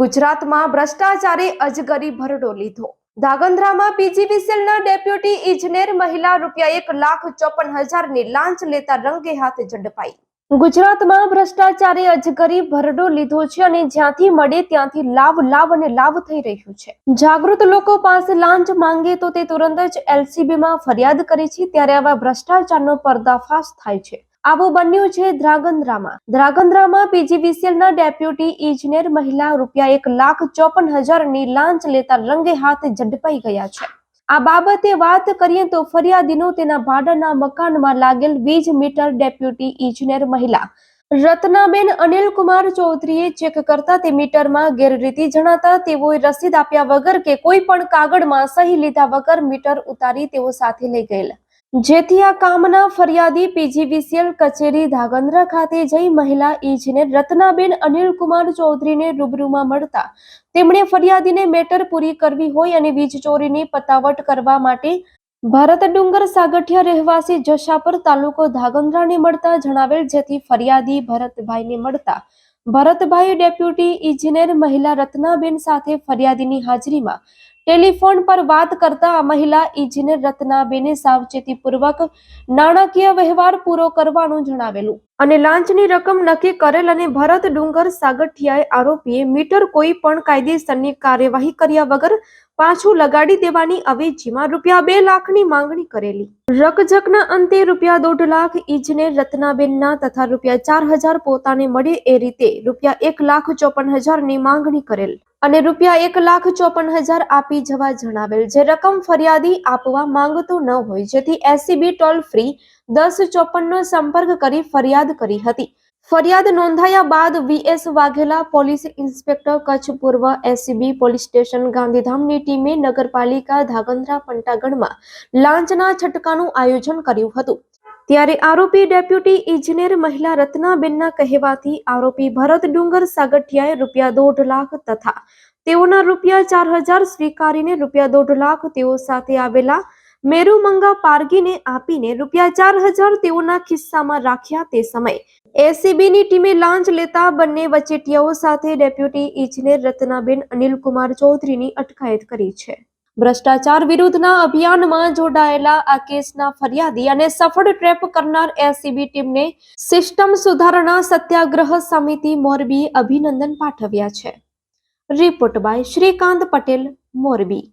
ગુજરાતમાં ભ્રષ્ટાચારે અજગરી ભરડો લીધો. ધાગંદ્રામાં પીજીવીસીએલના ડેપ્યુટી ઇજનેર મહિલા રૂપિયા એક લાખ ચોપન હજારની લાંચ લેતા રંગે હાથ ઝડપાઈ. ગુજરાતમાં ભ્રષ્ટાચારે અજગરી ભરડો લીધો છે અને જ્યાંથી મળે ત્યાંથી લાભ લાભ અને લાભ થઈ રહ્યું છે. જાગૃત લોકો પાસે લાંચ માંગે તો તે તુરંત જ એલસીબીમાં ફરિયાદ કરે છે, ત્યારે આવા ભ્રષ્ટાચારનો પર્દાફાશ થાય છે. આવું બન્યું છે ધ્રાગંદ્રામાં ધ્રાગંદ્રામાં પીજીવીસીએલના ડેપ્યુટી ઇજનેર મહિલા રૂપિયા એક લાખ ચોપન હજારની લાંચ લેતા રંગે હાથ ઝડપાઈ ગયા છે. આ બાબતે વાત કરીએ તો ફરિયાદીનો તેના ભાડાના મકાનમાં લાગેલ વીજ મીટર ડેપ્યુટી ઇજનેર મહિલા. રત્નાબેન અનિલકુમાર ચૌધરીએ ચેક કરતા તે મીટરમાં ગેરરીતિ જણાતા તેઓએ રસીદ આપ્યા વગર કે કોઈ પણ કાગળમાં સહી લીધા વગર મીટર ઉતારી તેઓ સાથે લઈ ગયેલા. જેથી આ કામના ફરિયાદી પીજીવીસીએલ કચેરી ધાગંદ્રા ખાતે જઈ મહિલા ઇજનેર રત્નાબેન અનિલકુમાર ચૌધરીને રૂબરૂમાં મળતા તેમણે ફરિયાદીને મેટર પૂરી કરવી હોય અને વીજ ચોરીની પતાવટ કરવા માટે ભારત ડુંગર સાગઠિયા રહેવાસી જશાપર તાલુકો ધાગંદ્રાને મળતા જણાવેલ જેથી ફરિયાદી ભરતભાઈને મળતા ભરતભાઈ ડેપ્યુટી ઇજનેર મહિલા રત્નાબેન સાથે ફરિયાદીની હાજરીમાં ટેલિફોન પર વાત કરતા મહિલા ઇજનેર રત્નાબેને સાવચેતીપૂર્વક નાણાકીય વ્યવહાર પૂરો કરવાનું જણાવેલું અને લાંચની રકમ નક્કી કરેલ અને ભરત ડુંગર સાગઠિયાએ આરોપીએ મીટર કોઈ પણ કાયદેસરની કાર્યવાહી કર્યા વગર પાછું લગાડી દેવાની અવેજીમાં રૂપિયા બે લાખની માંગણી કરેલી. રકઝકના અંતે રૂપિયા દોઢ લાખ ઇજનેર રત્નાબેનના તથા રૂપિયા ચાર હજાર પોતાને મળે એ રીતે રૂપિયા એક લાખ ચોપન હજારની માંગણી કરેલ અને રૂપિયા એક લાખ ચોપન હજાર આપી જવા જણાવેલ જે રકમ ફરિયાદી આપવા માંગતો ન હોય, જેથી એસીબી ટોલ ફ્રી દસ ચોપનનો સંપર્ક કરી ફરિયાદ કરી હતી. ફરિયાદ નોંધાયા બાદ VS Vaghela police inspector Kutch પૂર્વ એસીબી પોલીસ સ્ટેશન ગાંધીધામની ટીમે નગરપાલિકા ધાગંદ્રા પંટાગઢમાં લાંચના છટકાનું આયોજન કર્યું હતું. ત્યારે આરોપી ડેપ્યુટી ઇજનેર મહિલા રત્નાબેનના કહેવાથી આરોપી ભરત ડુંગર સાગઠિયાએ રૂપિયા દોઢ લાખ તથા તેઓના રૂપિયા ચાર હજાર સ્વીકારીને રૂપિયા દોઢ લાખ તેઓ સાથે આવેલા મેરુમંગા પારગીને આપીને રૂપિયા ચાર હજાર તેઓના ખિસ્સામાં રાખ્યા તે સમયે. એસીબીની ટીમે લાંચ લેતા બંને વચેટિયાઓ સાથે ડેપ્યુટી ઇજનેર રત્નાબેન અનિલકુમાર ચૌધરીની અટકાયત કરી છે. ભ્રષ્ટાચાર વિરુદ્ધના અભિયાનમાં જોડાયેલા આ કેસના ફરિયાદી અને સફળ ટ્રેપ કરનાર એસીબી ટીમને સિસ્ટમ સુધારણા સત્યાગ્રહ સમિતિ મોરબી અભિનંદન પાઠવ્યા છે. Report by Shrikant Patel, Morbi.